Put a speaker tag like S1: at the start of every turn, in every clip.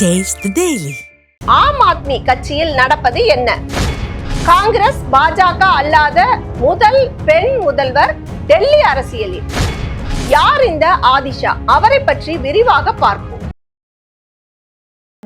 S1: Taste daily
S2: Aam Aadmi கட்சியில் நடப்பது என்ன? காங்கிரஸ் பாஜக அல்லாத முதல் பெண் முதல்வர் டெல்லி அரசியலில். யார் இந்த ஆதிஷா? அவரை பற்றி விரிவாக பார்ப்போம்.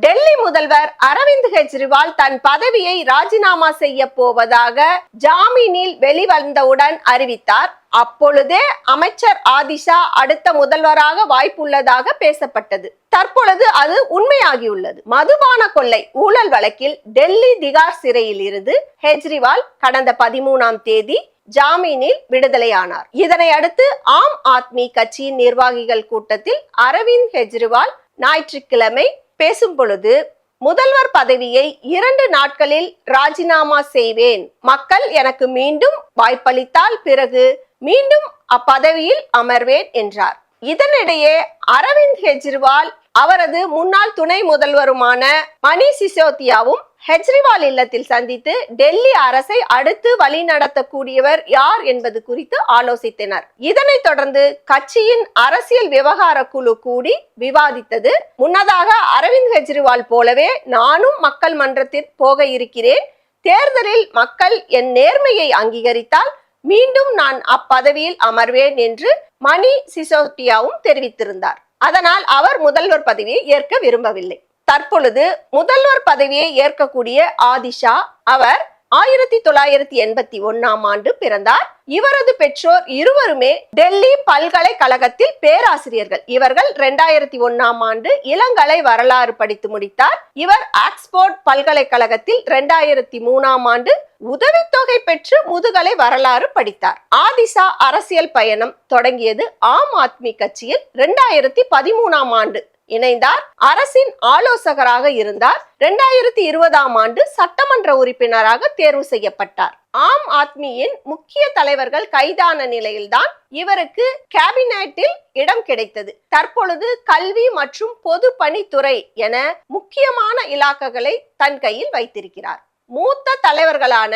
S2: டெல்லி முதல்வர் அரவிந்த் கெஜ்ரிவால் தன் பதவியை ராஜினாமா செய்ய போவதாக ஜாமீனில் வெளிவந்தவுடன் அறிவித்தார். அப்பொழுதே அமைச்சர் ஆதிஷா அடுத்த முதல்வராக வாய்ப்புள்ளதாக பேசப்பட்டது. தற்பொழுது அது உண்மையாகியுள்ளது. மதுபான கொள்ளை ஊழல் வழக்கில் டெல்லி திகார் சிறையில் இருந்து கெஜ்ரிவால் கடந்த பதிமூணாம் தேதி ஜாமீனில் விடுதலையானார். இதனை அடுத்து ஆம் ஆத்மி கட்சியின் நிர்வாகிகள் கூட்டத்தில் அரவிந்த் கெஜ்ரிவால் ஞாயிற்றுக்கிழமை பேசும் பொழுது முதல்வர் பதவியை இரண்டு நாட்களில் ராஜினாமா செய்வேன். மக்கள் எனக்கு மீண்டும் வாய்ப்பளித்தால் பிறகு மீண்டும் அப்பதவியில் அமர்வேன் என்றார். இதனிடையே அரவிந்த் கெஜ்ரிவால் அவரது முன்னாள் துணை முதல்வருமான மணி சிசோதியாவும் ஹெஜ்ரிவால் இல்லத்தில் சந்தித்து டெல்லி அரசை அடுத்து வழிநடத்தக்கூடியவர் யார் என்பது குறித்து ஆலோசித்தனர். இதனைத் தொடர்ந்து கட்சியின் அரசியல் விவகார குழு கூடி விவாதித்தது. முன்னதாக அரவிந்த் கெஜ்ரிவால் போலவே நானும் மக்கள் மன்றத்தில் போக இருக்கிறேன். தேர்தலில் மக்கள் என் நேர்மையை அங்கீகரித்தால் மீண்டும் நான் அப்பதவியில் அமர்வேன் என்று மணி சிசோட்டியாவும் தெரிவித்திருந்தார். அதனால் அவர் முதல்வர் பதவியை ஏற்க விரும்பவில்லை. தற்பொழுது முதல்வர் பதவியை ஏற்கக்கூடிய ஆதிஷா அவர் ஆயிரத்தி தொள்ளாயிரத்தி எண்பத்தி ஒன்னாம் ஆண்டு பிறந்தார். இவரது பெற்றோர் இருவருமே டெல்லி பல்கலைக்கழகத்தில் பேராசிரியர்கள். இவர்கள் இரண்டாயிரத்தி ஒன்னாம் ஆண்டு இளங்கலை வரலாறு படித்து முடித்தார். இவர் ஆக்ஸ்போர்ட் பல்கலைக்கழகத்தில் இரண்டாயிரத்தி மூணாம் ஆண்டு உதவித்தொகை பெற்று முதுகலை வரலாறு படித்தார். ஆதிசா அரசியல் பயணம் தொடங்கியது ஆம் ஆத்மி கட்சியில் இரண்டாயிரத்தி பதிமூணாம் ஆண்டு. இணைந்தார். அரசின் ஆலோசகராக இருந்தார். இரண்டாயிரத்தி இருபதாம் ஆண்டு சட்டமன்ற உறுப்பினராக தேர்வு செய்யப்பட்டார். ஆம் ஆத்மியின் முக்கிய தலைவர்கள் கைதான நிலையில்தான் இவருக்கு கேபினட்டில் இடம் கிடைத்தது. தற்பொழுது கல்வி மற்றும் பொது பணித்துறை என முக்கியமான இலாக்குகளை தன் கையில் வைத்திருக்கிறார். மூத்த தலைவர்களான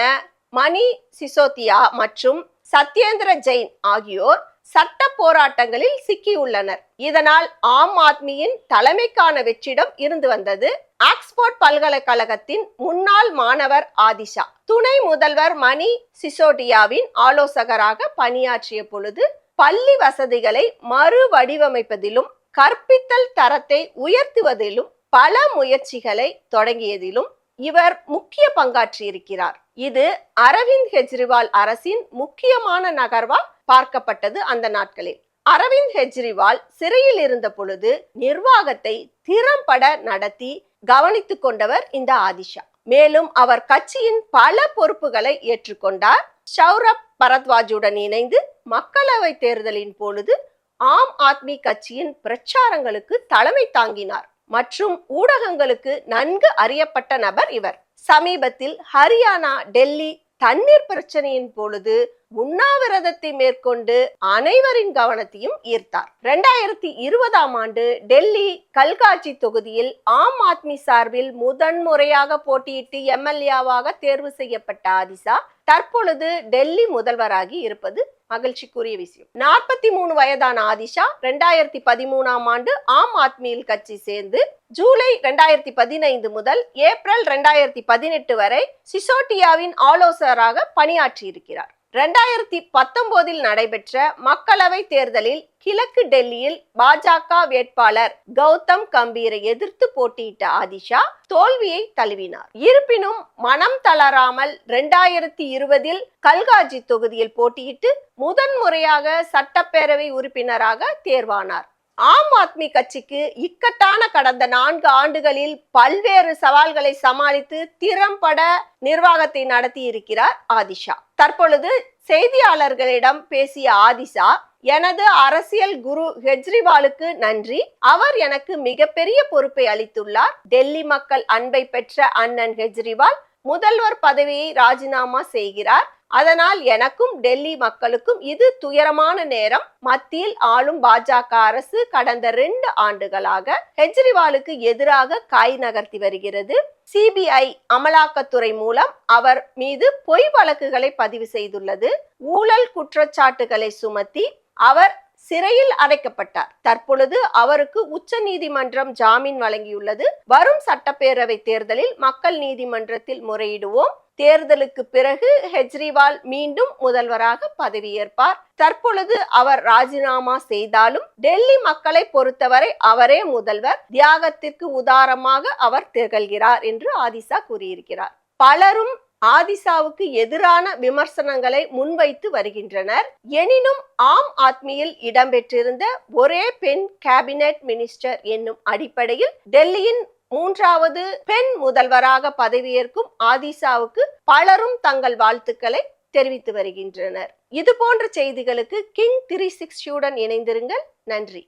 S2: மணி சிசோதியா மற்றும் சத்யேந்திர ஜெயின் ஆகியோர் சட்ட போராட்டங்களில் சிக்கியுள்ளனர் இதனால் ஆம் ஆத்மியின் தலைமைக்கான வெற்றிடம் இருந்து வந்தது. ஆக்ஸ்போர்ட் பல்கலைக்கழகத்தின் முன்னாள் மாணவர் ஆதிஷா. துணை முதல்வர் மணி சிசோடியாவின் ஆலோசகராக பணியாற்றிய பொழுது பள்ளி வசதிகளை மறு வடிவமைப்பதிலும் கற்பித்தல் தரத்தை உயர்த்துவதிலும் பல முயற்சிகளை தொடங்கியதிலும் இவர் முக்கிய பங்காற்றியிருக்கிறார். இது அரவிந்த் கெஜ்ரிவால் அரசின் முக்கியமான நகர்வா பார்க்கப்பட்டது அந்த நாட்களில் அரவிந்த் கெஜ்ரிவால் சிறையில் இருந்த பொழுது நிர்வாகத்தை திறம்பட நடத்தி கவனித்துக் கொண்டவர் இந்த ஆதிஷா. மேலும் அவர் கட்சியின் பல பொறுப்புகளை ஏற்றுக்கொண்டார். சௌரப் பரத்வாஜுடன் இணைந்து மக்களவை தேர்தலின் பொழுது ஆம் ஆத்மி கட்சியின் பிரச்சாரங்களுக்கு தலைமை தாங்கினார். மற்றும் ஊடகங்களுக்கு நன்கு அறியப்பட்ட நபர் இவர். சமீபத்தில் ஹரியானா டெல்லி தண்ணீர் பிரச்சனையின் பொழுது உண்ணாவிரதத்தை மேற்கொண்டு அனைவரின் கவனத்தையும் ஈர்த்தார். இரண்டாயிரத்தி இருபதாம் ஆண்டு டெல்லி கல்காட்சி தொகுதியில் ஆம் ஆத்மி சார்பில் முதன்முறையாக போட்டியிட்டு எம்எல்ஏவாக தேர்வு செய்யப்பட்ட ஆதிசா தற்பொழுது டெல்லி முதல்வராகி இருப்பது மகிழ்ச்சிக்குரிய விஷயம். நாற்பத்தி மூணு வயதான ஆதிஷா ரெண்டாயிரத்தி பதிமூணாம் ஆண்டு ஆம் ஆத்மியில் கட்சி சேர்ந்து ஜூலை ரெண்டாயிரத்தி பதினைந்து முதல் ஏப்ரல் ரெண்டாயிரத்தி பதினெட்டு வரை சிசோட்டியாவின் ஆலோசகராக பணியாற்றி இருக்கிறார் ரெண்டாயிரத்தி பத்தொன்பதில் நடைபெற்ற மக்களவை தேர்தலில் கிழக்கு டெல்லியில் பாஜக வேட்பாளர் கௌதம் கம்பீரை எதிர்த்து போட்டியிட்ட ஆதிஷா தோல்வியை தழுவினார். இருப்பினும் மனம் தளராமல் ரெண்டாயிரத்தி இருபதில் கல்காஜி தொகுதியில் போட்டியிட்டு முதன்முறையாக சட்டப்பேரவை உறுப்பினராக தேர்வானார். ஆம் ஆத்மி கட்சிக்கு இக்கட்டான கடந்த நான்கு ஆண்டுகளில் பல்வேறு சவால்களை சமாளித்து திறம்பட நிர்வாகத்தை நடத்தி இருக்கிறார் ஆதிஷா. தற்பொழுது செய்தியாளர்களிடம் பேசிய ஆதிஷா எனது அரசியல் குரு கெஜ்ரிவாலுக்கு நன்றி. அவர் எனக்கு மிகப்பெரிய பொறுப்பை அளித்துள்ளார். டெல்லி மக்கள் அன்பை பெற்ற அண்ணன் கெஜ்ரிவால் முதல்வர் பதவியை ராஜினாமா செய்கிறார். அதனால் எனக்கும் டெல்லி மக்களுக்கும் இது துயரமான நேரம். மத்தியில் ஆளும் பாஜக அரசு கடந்த ரெண்டு ஆண்டுகளாக கெஜ்ரிவாலுக்கு எதிராக காய் நகர்த்தி வருகிறது. சிபிஐ அமலாக்கத்துறை மூலம் அவர் மீது பொய் வழக்குகளை பதிவு செய்துள்ளது. ஊழல் குற்றச்சாட்டுகளை சுமத்தி அவர் சிறையில் அடைக்கப்பட்டார். தற்பொழுது அவருக்கு உச்ச நீதிமன்றம் ஜாமீன் வழங்கியுள்ளது. வரும் சட்டப்பேரவை தேர்தலில் மக்கள் நீதிமன்றத்தில் முறையிடுவோம். தேர்தலுக்கு பிறகு கெஜ்ரிவால் மீண்டும் முதல்வராக பதவியேற்பார். தற்பொழுது அவர் ராஜினாமா செய்தாலும் டெல்லி மக்களை பொறுத்தவரை அவரே முதல்வர். தியாகத்திற்கு உதாரமாக அவர் திகழ்கிறார் என்று ஆதிசா கூறியிருக்கிறார். பலரும் ஆதிசாவுக்கு எதிரான விமர்சனங்களை முன்வைத்து வருகின்றனர். எனினும் ஆம் ஆத்மியில் இடம்பெற்றிருந்த ஒரே பெண் கேபினெட் மினிஸ்டர் என்னும் அடிப்படையில் டெல்லியின் மூன்றாவது பெண் முதல்வராக பதவியேற்கும் ஆதிசாவுக்கு பலரும் தங்கள் வாழ்த்துக்களை தெரிவித்து வருகின்றனர் இது போன்ற செய்திகளுக்கு கிங் த்ரீ சிக்ஸ்டியுடன் இணைந்திருங்கள் நன்றி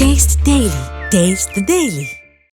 S1: Taste Daily. Taste the Daily.